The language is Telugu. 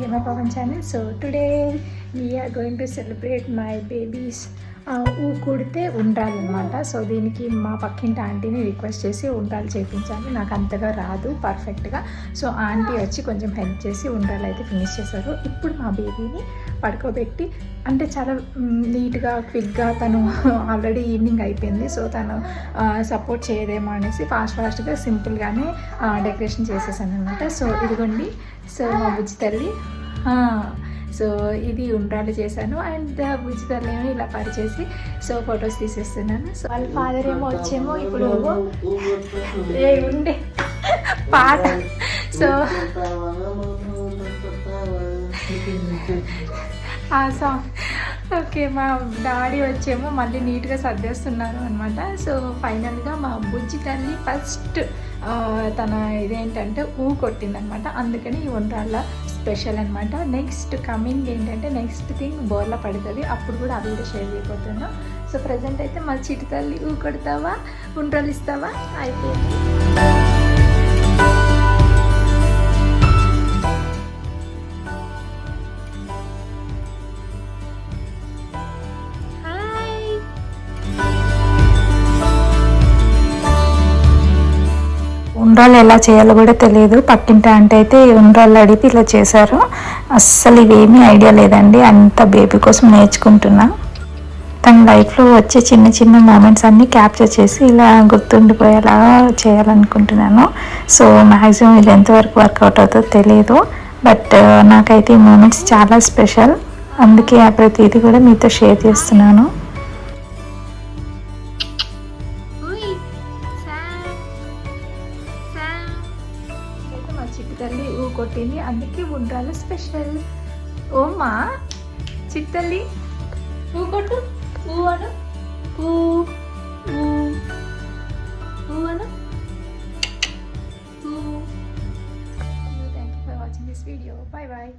Hima Pavan channel so today we're going to celebrate my babies ఊ కుడితే ఉండాలన్నమాట సో దీనికి మా పక్కింటి ఆంటీని రిక్వెస్ట్ చేసి ఉండాలి చేయించాలి నాకు అంతగా రాదు పర్ఫెక్ట్గా సో ఆంటీ వచ్చి కొంచెం హెల్ప్ చేసి ఉండాలి అయితే ఫినిష్ చేశారు. ఇప్పుడు మా బేబీని పడుకోబెట్టి అంటే చాలా నీట్గా క్విక్గా తను ఆల్రెడీ ఈవినింగ్ అయిపోయింది. సో తను సపోర్ట్ చేయదేమో అనేసి ఫాస్ట్ ఫాస్ట్గా సింపుల్గానే డెకరేషన్ చేసేసాను అనమాట సో ఇదిగోండి సో మా బుజ్జి తల్లి సో ఇది ఉండ్రాలు చేశాను. అండ్ బుజ్జి తల్లి ఏమో ఇలా పరిచేసి సో ఫొటోస్ తీసేస్తున్నాను. సో వాళ్ళ ఫాదర్ ఏమో వచ్చేమో ఇప్పుడు ఏ ఉండే పాట. సో ఆ సాంగ్ ఓకే మా డాడీ వచ్చేమో మళ్ళీ నీట్గా సర్దేస్తున్నారు అనమాట సో ఫైనల్గా మా బుజ్జి తల్లి ఫస్ట్ తన ఇదేంటంటే ఊ కొట్టిందనమాట అందుకని ఈ ఉండ్రాళ్ళ స్పెషల్ అనమాట నెక్స్ట్ కమింగ్ ఏంటంటే నెక్స్ట్ థింగ్ బోర్ల పడుతుంది. అప్పుడు కూడా అది కూడా షేర్ చేయబోతున్నా. సో ప్రజెంట్ అయితే మా చిటి తల్లి ఊ కొడతావా? ఉండ్రాలు ఇస్తావా అయిపోయింది. ఉండ్రాలు ఎలా చేయాలో కూడా తెలియదు. పక్కింటి అంటే అయితే ఈ ఉండ్రాలు అడిగి ఇలా చేశారు. అస్సలు ఇవేమీ ఐడియా లేదండి. అంత బేబీ కోసం నేర్చుకుంటున్నా. తన లైఫ్లో వచ్చే చిన్న చిన్న మూమెంట్స్ అన్నీ క్యాప్చర్ చేసి ఇలా గుర్తుండిపోయేలా చేయాలనుకుంటున్నాను. సో మ్యాక్సిమం ఇది ఎంతవరకు వర్కౌట్ అవుతుందో తెలియదు బట్ uh, నాకైతే ఈ మూమెంట్స్ చాలా స్పెషల్ అందుకే ఆ ప్రతిదీ కూడా మీతో షేర్ చేస్తున్నాను. చిత్తల్లి ఊ కొట్టింది. అందుకే ఉండాలి స్పెషల్. ఓమా చిత్తల్లి. ఊ కొట్టు. ఊ అను. ఊ ఊ. ఊ అను. ఊ. Thank you for watching this video bye bye